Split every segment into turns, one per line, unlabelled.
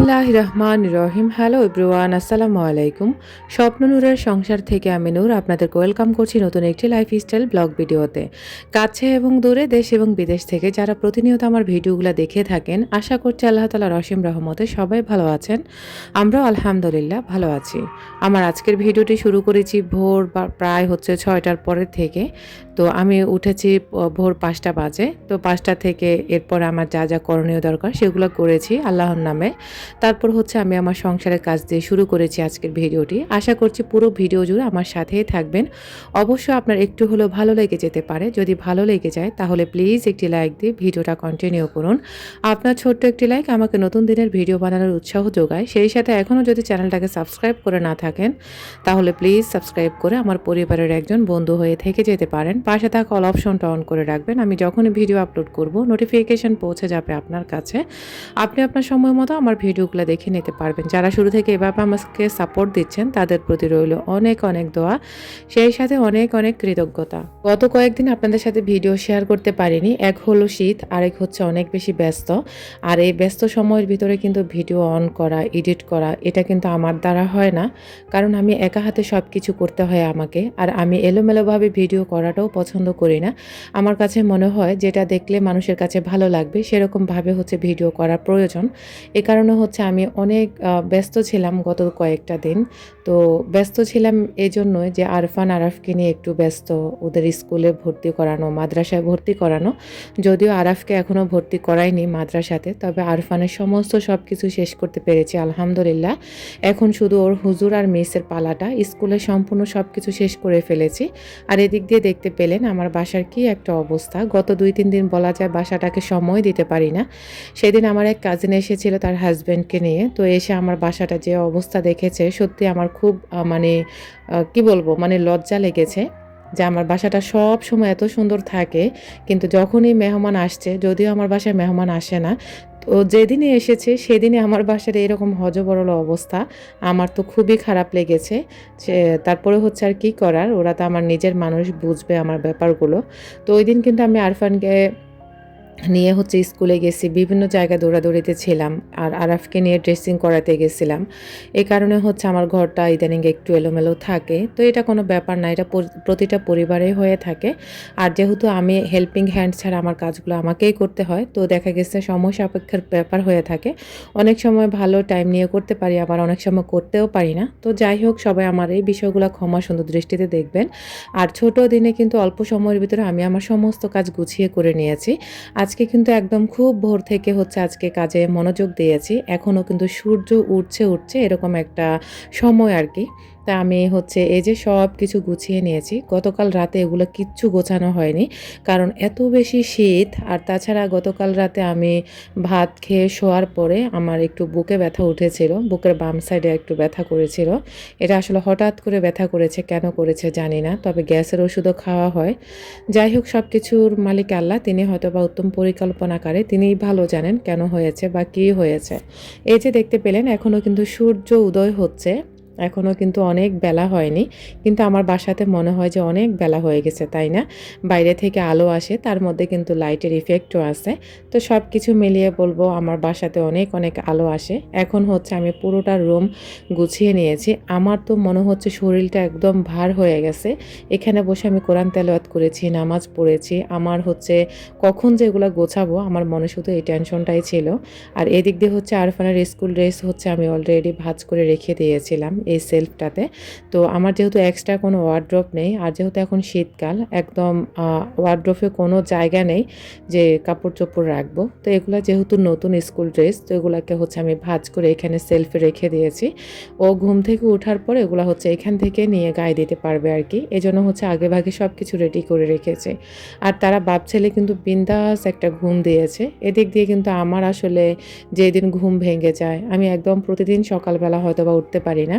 বিসমিল্লাহ রহমান রহিম হ্যালো ইব্রুয়ান আসসালামু আলাইকুম স্বপ্ন নূরের সংসার থেকে আমি নূর, আপনাদেরকে ওয়েলকাম করছি নতুন একটি লাইফস্টাইল ব্লগ ভিডিওতে কাছে এবং দূরে দেশ এবং বিদেশ থেকে যারা প্রতিনিয়ত আমার ভিডিওগুলো দেখে থাকেন, আশা করছি আল্লাহ তালা রসিম রহমতে সবাই ভালো আছেন। আমরাও আলহামদুলিল্লাহ ভালো আছি। আমার আজকের ভিডিওটি শুরু করেছি ভোর বা প্রায় হচ্ছে ছয়টার পরের থেকে। তো আমি উঠেছি ভোর পাঁচটা বাজে। তো পাঁচটা থেকে এরপর আমার যা যা করণীয় দরকার সেগুলো করেছি আল্লাহর নামে। তারপর হচ্ছে আমি আমার সংসারের কাজ দিয়ে শুরু করেছি আজকের ভিডিওটি। আশা করছি পুরো ভিডিও জুড়ে আমার সাথেই থাকবেন। অবশ্য আপনার একটু হলেও ভালো লেগে যেতে পারে। যদি ভালো লেগে যায়, তাহলে প্লিজ একটি লাইক দিয়ে ভিডিওটা কন্টিনিউ করুন। আপনার ছোট্ট একটি লাইক আমাকে নতুন দিনের ভিডিও বানানোর উৎসাহ যোগায়। সেই সাথে এখনও যদি চ্যানেলটাকে সাবস্ক্রাইব করে না থাকেন, তাহলে প্লিজ সাবস্ক্রাইব করে আমার পরিবারের একজন বন্ধু হয়ে থেকে যেতে পারেন। পাশে থাকা অল অপশনটা অন করে রাখবেন। আমি যখনই ভিডিও আপলোড করব নোটিফিকেশন পৌঁছে যাবে আপনার কাছে। আপনি আপনার সময় মতো আমার ভিডিওগুলো দেখে নিতে পারবেন। যারা শুরু থেকে এভাবে আমাকে সাপোর্ট দিচ্ছেন, তাদের প্রতি রইল অনেক অনেক দোয়া। সেই সাথে অনেক অনেক কৃতজ্ঞতা। গত কয়েকদিন আপনাদের সাথে ভিডিও শেয়ার করতে পারিনি। এক হলো শীত, আরেক হচ্ছে অনেক বেশি ব্যস্ত। আর এই ব্যস্ত সময়ের ভিতরে কিন্তু ভিডিও অন করা এডিট করা, এটা কিন্তু আমার দ্বারা হয় না। কারণ আমি একা হাতে সব কিছু করতে হয় আমাকে। আর আমি এলোমেলোভাবে ভিডিও করাটাও পছন্দ করি না। আমার কাছে মনে হয়, যেটা দেখলে মানুষের কাছে ভালো লাগবে, সেরকমভাবে হচ্ছে ভিডিও করা প্রয়োজন। এ কারণে হচ্ছে আমি অনেক ব্যস্ত ছিলাম গত কয়েকটা দিন। তো ব্যস্ত ছিলাম এই জন্যই যে আরফান, আরাফকে নিয়ে একটু ব্যস্ত, ওদের স্কুলে ভর্তি করানো, মাদ্রাসায় ভর্তি করানো। যদিও আরাফকে এখনও ভর্তি করায়নি মাদ্রাসাতে, তবে আরফানের সমস্ত সব কিছু শেষ করতে পেরেছি, আলহামদুলিল্লাহ। এখন শুধু ওর হুজুর আর মিসের পালাটা, স্কুলে সম্পূর্ণ সব কিছু শেষ করে ফেলেছি। আর এদিক দিয়ে দেখতে পেলেন আমার বাসার কি একটা অবস্থা। গত দুই, তিন দিন বলা যায় বাসাটাকে সময় দিতে পারি না। সেদিন আমার এক কাজিন এসেছিল, তার হাজব্যান্ডকে নিয়ে। তো এসে আমার বাসাটা যে অবস্থা দেখেছে, সত্যি আমার খুব মানে কি বলব মানে লজ্জা লেগেছে যে আমার বাসাটা সব সময় এত সুন্দর থাকে। কিন্তু যখনই মেহমান আসছে, যদিও আমার বাসায় মেহমান আসে না, তো যেদিনই এসেছে সেদিনই আমার বাসার এরকম হজবরল অবস্থা। আমার তো খুবই খারাপ লেগেছে তারপরে হচ্ছে আর কি করার? ওরা তো আমার নিজের মানুষ, বুঝবে আমার ব্যাপারগুলো। তো ওই দিন কিন্তু আমি আরফানকে নিয়ে হচ্ছে স্কুলে গেছি, বিভিন্ন জায়গায় দৌড়াদৌড়িতে ছিলাম আর আরাফকে নিয়ে ড্রেসিং করাতে গেছিলাম। এই কারণে হচ্ছে আমার ঘরটা ইদানিং একটু এলোমেলো থাকে। তো এটা কোনো ব্যাপার না, এটা প্রতিটা পরিবারে হয়ে থাকে। আর যেহেতু আমি হেল্পিং হ্যান্ড ছাড়া আমার কাজগুলো আমাকেই করতে হয়, তো দেখা গেছে সময় সাপেক্ষের ব্যাপার হয়ে থাকে। অনেক সময় ভালো টাইম নিয়ে করতে পারি, আবার অনেক সময় করতেও পারি না। তো যাই হোক, সবাই আমার এই বিষয়গুলো ক্ষমা সুন্দর দৃষ্টিতে দেখবেন। আর ছোট দিনে কিন্তু অল্প সময়ের ভিতরে আমি আমার সমস্ত কাজ গুছিয়ে করে নিয়েছি। আজকে কিন্তু একদম খুব ভোর থেকে হচ্ছে আজকে কাজে মনোযোগ দিয়েছি। এখনও কিন্তু সূর্য উঠছে উঠছে এরকম একটা সময় আর কি। তা আমি হচ্ছে এই যে সব কিছু গুছিয়ে নিয়েছি। গতকাল রাতে এগুলো কিচ্ছু গোছানো হয়নি, কারণ এত বেশি শীত, আর তাছাড়া গতকাল রাতে আমি ভাত খেয়ে শোয়ার পরে আমার একটু বুকে ব্যথা উঠেছিল, বুকের বাম সাইডে একটু ব্যথা করেছিল। এটা আসলে হঠাৎ করে ব্যথা করেছে, কেন করেছে জানি না, তবে গ্যাসের ওষুধও খাওয়া হয়। যাই হোক সব কিছুর মালিক আল্লাহ, তিনি হয়তো বা উত্তম পরিকল্পনাকারী তিনিই ভালো জানেন কেন হয়েছে বা কী হয়েছে। এই যে দেখতে পেলেন এখনও কিন্তু সূর্য উদয় হচ্ছে। এখনও কিন্তু অনেক বেলা হয়নি। কিন্তু আমার বাসাতে মনে হয় যে অনেক বেলা হয়ে গেছে, তাই না? বাইরে থেকে আলো আসে, তার মধ্যে কিন্তু লাইটের ইফেক্টও আছে। তো সব কিছু মিলিয়ে বলব আমার বাসাতে অনেক অনেক আলো আসে। এখন হচ্ছে আমি পুরোটা রুম গুছিয়ে নিয়েছি। আমার তো মনে হচ্ছে শরীরটা একদম ভার হয়ে গেছে। এখানে বসে আমি কোরআন তেলাওয়াত করেছি, নামাজ পড়েছি। আমার হচ্ছে কখন যে এগুলো গোছাবো, আমার মনে শুধু এই টেনশনটাই ছিল। আর এদিক দিয়ে হচ্ছে আরফানের স্কুল ড্রেস হচ্ছে আমি অলরেডি ভাজ করে রেখে দিয়েছিলাম। এই সেলফটাতে তো আমার যেহেতু এক্সট্রা কোনো ওয়ার্ড্রপ নেই, আর যেহেতু এখন শীতকাল, একদম ওয়ার্ড্রপে কোনো জায়গা নেই যে কাপড় চোপড় রাখব। তো এগুলো যেহেতু নতুন স্কুল ড্রেস তো এগুলোকে হচ্ছে আমি ভাজ করে এখানে সেলফে রেখে দিয়েছি। ও ঘুম থেকে ওঠার পর এগুলো হচ্ছে এখান থেকে নিয়ে গায়ে দিতে পারবে আর কি এজন্য হচ্ছে আগে ভাগে সব কিছু রেডি করে রেখেছে। আর তারা বাপ ছেলে কিন্তু বিন্দাস একটা ঘুম দিয়েছে। এদিক দিয়ে কিন্তু আমার আসলে যেদিন ঘুম ভেঙে যায়, আমি একদম প্রতিদিন সকালবেলা হয়তো বা উঠতে পারি না।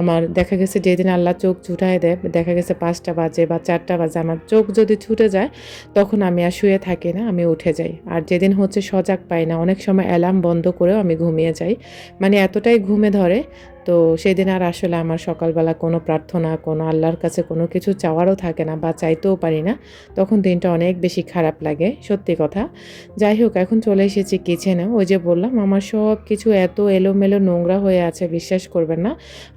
আমার দেখা গেছে যেদিন আল্লাহ চোখ ছুটায় দেয়, দেখা গেছে পাঁচটা বাজে বা চারটা বাজে আমার চোখ যদি ছুটে যায়, তখন আমি আর শুয়ে থাকি না, আমি উঠে যাই। আর যেদিন হচ্ছে সজাগ পাই না, অনেক সময় অ্যালার্ম বন্ধ করেও আমি ঘুমিয়ে যাই। মানে এতটাই ঘুমে ধরে, তো সেদিন আর আসলে আমার সকালবেলা কোনো প্রার্থনা, কোনো আল্লাহর কাছে কোনো কিছু চাওয়ারও থাকে না বা চাইতেও পারি না, তখন দিনটা অনেক বেশি খারাপ লাগে, সত্যি কথা। যাই হোক, এখন চলে এসেছি কিচেনে ওই যে বললাম, আমার সব কিছু এত এলোমেলো নোংরা হয়ে আছে, বিশ্বাস করবেন না।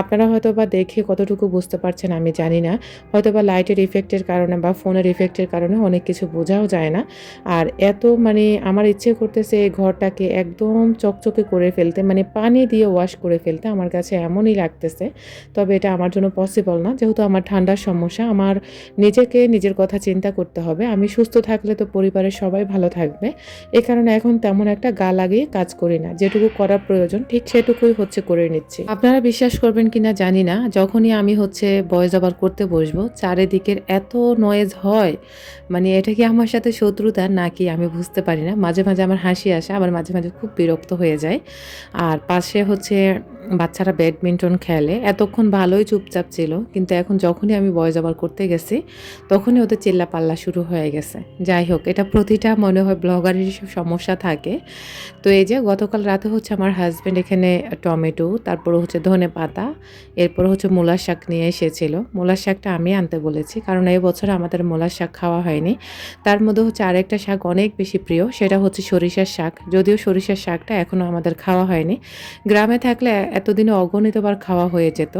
আপনারা হয়তো বা দেখে কতটুকু বুঝতে পারছেন আমি জানি না। হয়তো বা লাইটের ইফেক্টের কারণে বা ফোনের ইফেক্টের কারণে অনেক কিছু বোঝাও যায় না। আর এত মানে আমার ইচ্ছে করতেছে এই ঘরটাকে একদম চকচকে করে ফেলতে মানে পানি দিয়ে ওয়াশ করে ফেলতে আমার কাছে এমনই লাগতেছে। তবে এটা আমার জন্য পসিবল না। যেহেতু আমার ঠান্ডার সমস্যা, আমার নিজেকে নিজের কথা চিন্তা করতে হবে। আমি সুস্থ থাকলে তো পরিবারের সবাই ভালো থাকবে। এ কারণে এখন তেমন একটা গা লাগিয়ে কাজ করি না। যেটুকু করার প্রয়োজন, ঠিক সেটুকুই হচ্ছে করে নিচ্ছি। আপনারা বিশ্বাস করবেন কিনা জানি না, যখনই আমি হচ্ছে বয়স আবার করতে বসবো, চারিদিকের এত নয়েজ হয় মানে এটা কি আমার সাথে শত্রুতা নাকি আমি বুঝতে পারি না। মাঝে মাঝে আমার হাসি আসে, আবার মাঝে মাঝে খুব বিরক্ত হয়ে যায়। আর পাশে হচ্ছে বাচ্চারা ব্যাডমিন্টন খেলে, এতক্ষণ ভালোই চুপচাপ ছিল, কিন্তু এখন যখনই আমি বয় যাবার করতে গেছি, তখনই ওদের চিল্লা পাল্লা শুরু হয়ে গেছে। যাই হোক, এটা প্রতিটা মনে হয় ব্লগারের সব সমস্যা থাকে, তো এই যে গতকাল রাতে হচ্ছে আমার হাজব্যান্ড এখানে টমেটো, তারপর হচ্ছে ধনে পাতা এরপর হচ্ছে মূলার শাক নিয়ে এসেছিল। মূলার শাকটা আমি আনতে বলেছি, কারণ এই বছর আমাদের মূলার শাক খাওয়া হয়নি। তার মধ্যে হচ্ছে আরেকটা শাক অনেক বেশি প্রিয়, সেটা হচ্ছে সরিষার শাক। যদিও সরিষার শাকটা এখনও আমাদের খাওয়া হয়নি। গ্রামে থাকলে এতদিনে অগণিতবার খাওয়া হয়ে যেত।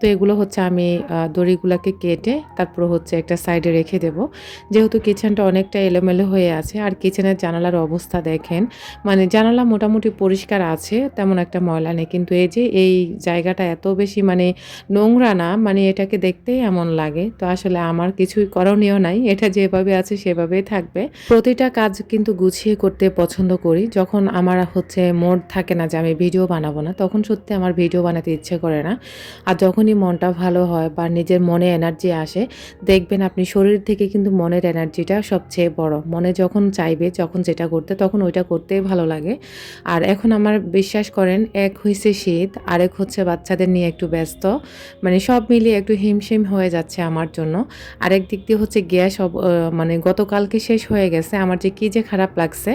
তো এগুলো হচ্ছে আমি দড়িগুলোকে কেটে তারপর হচ্ছে একটা সাইডে রেখে দেব। যেহেতু কিচেনটা অনেকটা এলোমেলো হয়ে আছে, আর কিচেনের জানালার অবস্থা দেখেন মানে জানালা মোটামুটি পরিষ্কার আছে, তেমন একটা ময়লা নেই। কিন্তু এই যে এই জায়গাটা এত বেশি মানে নোংরা না মানে এটাকে দেখতেই এমন লাগে। তো আসলে আমার কিছুই করণীয় নাই, এটা যেভাবে আছে সেভাবেই থাকবে। প্রতিটা কাজ কিন্তু গুছিয়ে করতে পছন্দ করি। যখন আমার হচ্ছে মোড থাকে না যে আমি ভিডিও বানাবো না, তখন সত্যি আমার ভিডিও বানাতে ইচ্ছে করে না। আর যখন যখনই মনটা ভালো হয় বা নিজের মনে এনার্জি আসে, দেখবেন আপনি শরীর থেকে কিন্তু মনের এনার্জিটা সবচেয়ে বড়। মনে যখন চাইবে, যখন যেটা করতে, তখন ওইটা করতেই ভালো লাগে। আর এখন আমার বিশ্বাস করেন, এক হয়েছে শীত, আরেক হচ্ছে বাচ্চাদের নিয়ে একটু ব্যস্ত। মানে সব মিলিয়ে একটু হিমশিম হয়ে যাচ্ছে আমার জন্য। আরেক দিক দিয়ে হচ্ছে গ্যাস মানে গতকালকে শেষ হয়ে গেছে। আমার যে কী যে খারাপ লাগছে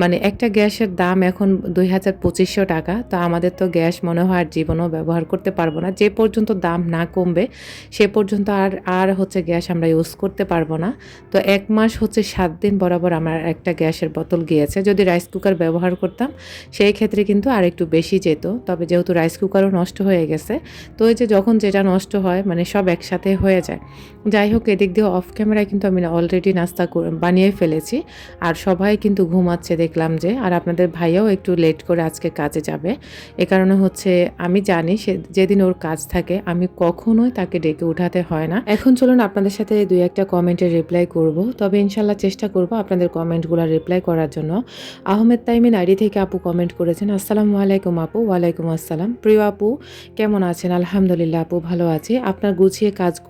মানে একটা গ্যাসের দাম এখন দুই হাজার পঁচিশশো টাকা। তো আমাদের তো গ্যাস মনে হয় আর জীবনও ব্যবহার করতে পারব না। যে পর্যন্ত দাম না কমবে, সে পর্যন্ত আর আর হচ্ছে গ্যাস আমরা ইউজ করতে পারব না। তো এক মাস হচ্ছে সাত দিন বরাবর আমার একটা গ্যাসের বোতল গিয়েছে। যদি রাইস কুকার ব্যবহার করতাম, সেই ক্ষেত্রে কিন্তু আর একটু বেশি যেত। তবে যেহেতু রাইস কুকারও নষ্ট হয়ে গেছে, তো ওই যে যখন যেটা নষ্ট হয় মানে সব একসাথে হয়ে যায়। যাই হোক, এদিক দিয়ে অফ ক্যামেরায় কিন্তু আমি অলরেডি নাস্তা বানিয়ে ফেলেছি। আর সবাই কিন্তু ঘুমাচ্ছে দেখলাম যে, আর আপনাদের ভাইয়াও একটু লেট করে আজকে কাজে যাবে। এ কারণে হচ্ছে আমি জানি সে, যেদিন ওর কাজ থাকে আমি কখনোই তাকে ডেকে উঠাতে হয় না। এখন চলুন আপনাদের সাথে দুই একটা কমেন্টের রিপ্লাই করব। তবে ইনশাল্লাহ চেষ্টা করব আপনাদের কমেন্টগুলো রিপ্লাই করার জন্য। আহমেদ তাইমিন আইডি থেকে আপু কমেন্ট করেছেন, আসসালামু আলাইকুম আপু, ওয়ালাইকুম আসসালাম। প্রিয় আপু, কেমন আছেন? আলহামদুলিল্লাহ আপু ভালো আছে। আপনার গুছিয়ে কাজ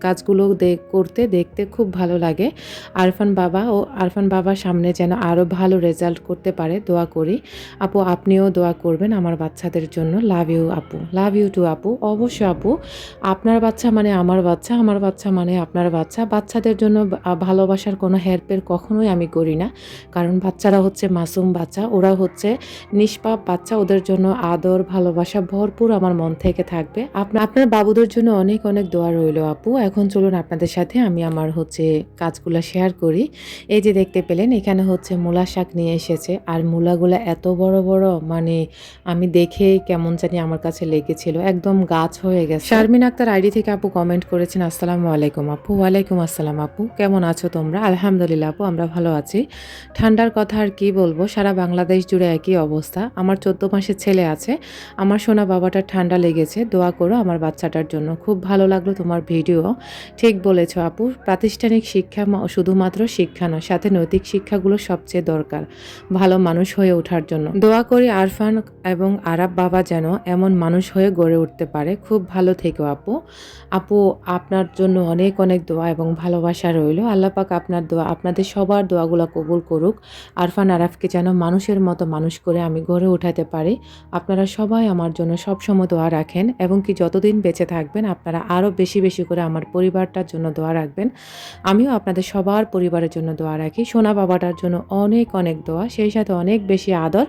কাজগুলো করতে দেখতে খুব ভালো লাগে। আরফান বাবা ও আরফান বাবার সামনে যেন আরও ভালো রেজাল্ট করতে পারে, দোয়া করি। আপু, আপনিও দোয়া করবেন আমার বাচ্চাদের জন্য। লাভ ইউ আপু। লাভ ইউ টু আপু। অবশ্য আপু। আপনার বাচ্চা মানে আমার বাচ্চা আমার বাচ্চা মানে আপনার বাচ্চা। বাচ্চাদের জন্য ভালোবাসার কোনো হেল্পের কখনোই আমি করি না। কারণ বাচ্চারা হচ্ছে মাসুম বাচ্চা, ওরা হচ্ছে নিষ্পাপ বাচ্চা। ওদের জন্য আদর, ভালোবাসা ভরপুর আমার মন থেকে থাকবে। আপনার আপনার বাবুদের জন্য অনেক অনেক দোয়া রইল, আপু। এখন চলুন আপনাদের সাথে আমি আমার হচ্ছে কাজগুলো শেয়ার করি। এই যে দেখতে পেলেন, এখানে হচ্ছে মূলা শাক নিয়ে এসেছে। আর মূলাগুলো এত বড় বড় মানে আমি দেখে কেমন জানি আমার কাছে লেগেছিল। একদম গাছ হয়ে গেছে। শারমিন আক্তার আইডি থেকে আপু কমেন্ট করেছেন, আসসালামু আলাইকুম আপু। ওয়ালাইকুম আসসালাম আপু। কেমন আছো তোমরা? আলহামদুলিল্লাহ আপু, আমরা ভালো আছি। ঠান্ডার কথা আর কি বলব? সারা বাংলাদেশ জুড়ে একই অবস্থা। আমার চোদ্দ মাসের ছেলে আছে। আমার সোনা বাবাটার ঠান্ডা লেগেছে। দোয়া করো আমার বাচ্চাটার জন্য। খুব ভালো লাগল তোমার ভিডিও ঠিক বলেছ আপু, প্রাতিষ্ঠানিক শিক্ষা শুধুমাত্র শিক্ষা নয়, সাথে নৈতিক শিক্ষাগুলো সবচেয়ে দরকার, ভালো মানুষ হয়ে ওঠার জন্য। দোয়া করি আরফান এবং আরাব বাবা যেন এমন মানুষ হয়ে গড়ে উঠতে পারে। খুব ভালো থেকো আপু। আপু, আপনার জন্য অনেক অনেক দোয়া এবং ভালোবাসা রইল। আল্লাপাক আপনার দোয়া, আপনাদের সবার দোয়াগুলো কবুল করুক। আরফান আরাফকে যেন মানুষের মতো মানুষ করে আমি গড়ে উঠাতে পারি। আপনারা সবাই আমার জন্য সবসময় দোয়া রাখেন এবং কি যতদিন বেঁচে থাকবেন আপনারা আরও বেশি বেশি করে আমার পরিবারটার জন্য দোয়া রাখবেন। আমিও আপনাদের সবার পরিবারের জন্য দোয়া রাখি। সোনা বাবাটার জন্য অনেক অনেক দোয়া। সেই সাথে অনেক বেশি আদর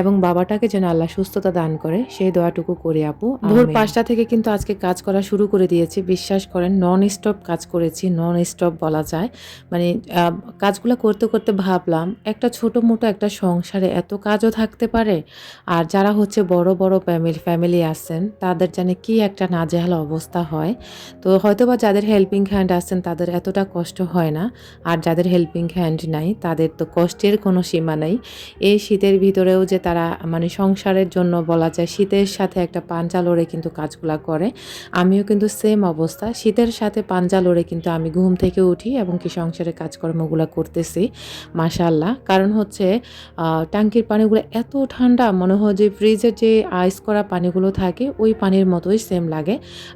এবং বাবাটাকে যেন আল্লাহ সুস্থতা দান করে সেই দোয়াটুকু করি আপু। ভোর পাঁচটা থেকে কিন্তু আজকে কাজ করা শুরু করে দিয়েছি। বিশ্বাস করেন নন স্টপ কাজ করেছি নন স্টপ বলা যায়। মানে কাজগুলো করতে করতে ভাবলাম একটা ছোট মোটো একটা সংসারে এত কাজও থাকতে পারে। আর যারা হচ্ছে বড় বড় ফ্যামিলি ফ্যামিলি আছেন তাদের জানে কি একটা নাজেহাল অবস্থা হয়। তো হয়তোবা যাদের হেল্পিং হ্যান্ড আছেন, তাদের এতটা কষ্ট হয় না। আর যাদের হেল্পিং হ্যান্ড নাই, তাদের তো কষ্টের কোনো সীমা নাই। এই শীতের ভিতরেও যে তারা মানে সংসারের জন্য বলা যায়, শীতের সাথে একটা পাঞ্জা লড়ে কিন্তু কাজগুলা করে। আমিও কিন্তু সেম অবস্থা। শীতের সাথে পাঞ্জা লড়ে কিন্তু আমি ঘুম থেকে উঠি এবং কি সংসারের কাজকর্মগুলো করতেছি। মাশাল্লাহ কারণ হচ্ছে ট্যাঙ্কির পানিগুলো এত ঠান্ডা, মনে হয় যে ফ্রিজের যে আইস করা পানিগুলো থাকে, ওই পানির মতোই সেম লাগে।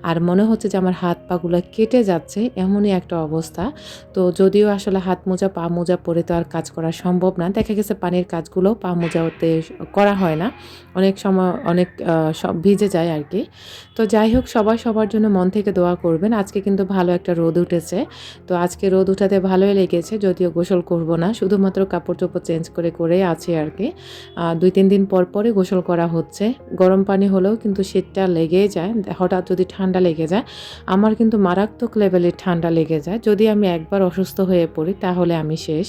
আর মনে হচ্ছে যে আমার হাত পাগুলো কেটে যাচ্ছে এমনই একটা অবস্থা। তো যদিও আসলে হাত মোজা, পা মোজা পরে তো আর কাজ করা সম্ভব না, দেখা গেছে পানির কাজগুলো পা মোজাতে করা হয় না। অনেক সময় অনেক সব ভিজে যায় আর কি তো যাই হোক, সবাই সবার জন্য মন থেকে দোয়া করবেন। আজকে কিন্তু ভালো একটা রোদ উঠেছে। তো আজকে রোদ উঠাতে ভালোই লেগেছে, যদিও গোসল করব না। শুধুমাত্র কাপড় চোপড় চেঞ্জ করে করে আছে আর কি দুই, তিন দিন পর পরে গোসল করা হচ্ছে। গরম পানি হলেও কিন্তু শীতটা লেগেই যায়। হঠাৎ যদি ঠান্ডা লেগে যায়, আমার কিন্তু মারাত্মক লেভেলের ঠান্ডা লেগে যায়। যদি আমি একবার অসুস্থ হয়ে পড়ি, তাহলে আমি শেষ।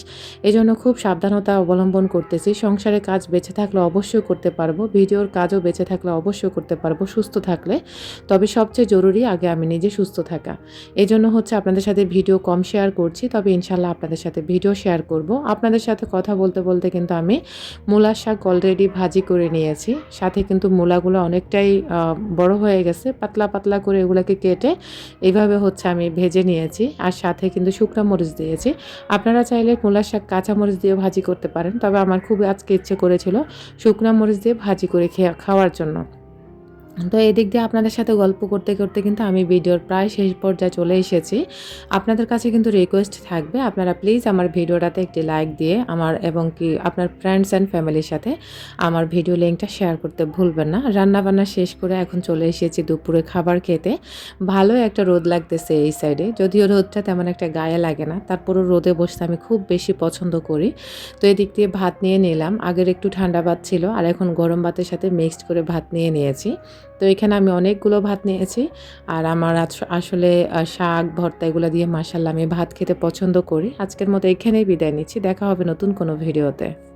এজন্য খুব সাবধানতা অবলম্বন করতেছি। সংসারে কাজ বেঁচে থাকলে অবশ্যই করতে পারব। ভিডিওর কাজও বেঁচে থাকলে অবশ্যই করতে পারব, সুস্থ থাকলে। তবে সবচেয়ে জরুরি আগে আমি নিজে সুস্থ থাকা। এই জন্য হচ্ছে আপনাদের সাথে ভিডিও কম শেয়ার করছি। তবে ইনশাল্লাহ আপনাদের সাথে ভিডিও শেয়ার করব। আপনাদের সাথে কথা বলতে বলতে কিন্তু আমি মূলার শাক অলরেডি ভাজি করে নিয়েছি। সাথে কিন্তু মূলাগুলো অনেকটাই বড় হয়ে গেছে। পাতলা পাতলা করে এগুলোকে কেটে এইভাবে হচ্ছে আমি ভেজে নিয়েছি আর সাথে কিন্তু শুকনো মরিচ দিয়েছি। আপনারা চাইলে মূলার শাক, কাঁচা মরিচ দিয়ে ভাজি করতে পারেন। তবে আমার খুব আজকে ইচ্ছে করেছিল শুকনো মরিচ দিয়ে ভাজি করে খেয়ে খাওয়ার জন্য। তো এদিক দিয়ে আপনাদের সাথে গল্প করতে করতে কিন্তু আমি ভিডিওর প্রায় শেষ পর্যায়ে চলে এসেছি। আপনাদের কাছে কিন্তু রিকোয়েস্ট থাকবে, আপনারা প্লিজ আমার ভিডিওটাতে একটি লাইক দিয়ে আমার এবং কি আপনার ফ্রেন্ডস অ্যান্ড ফ্যামিলির সাথে আমার ভিডিও লিঙ্কটা শেয়ার করতে ভুলবেন না। রান্নাবান্না শেষ করে এখন চলে এসেছি দুপুরে খাবার খেতে। ভালো একটা রোদ লাগতেছে এই সাইডে যদিও রোদটা তেমন একটা গায়ে লাগে না, তারপরও রোদে বসতে আমি খুব বেশি পছন্দ করি। তো এদিক দিয়ে ভাত নিয়ে নিলাম। আগের একটু ঠান্ডা ভাত ছিল, আর এখন গরম ভাতের সাথে মিক্সড করে ভাত নিয়ে নিয়েছি। তো এখানে আমি অনেকগুলো ভাত নিয়েছি। আর আমার আস- আসলে শাক, ভর্তা এগুলো দিয়ে মাসাল্লাহ আমি ভাত খেতে পছন্দ করি। আজকের মতো এখানেই বিদায় নিচ্ছি। দেখা হবে নতুন কোনো ভিডিওতে।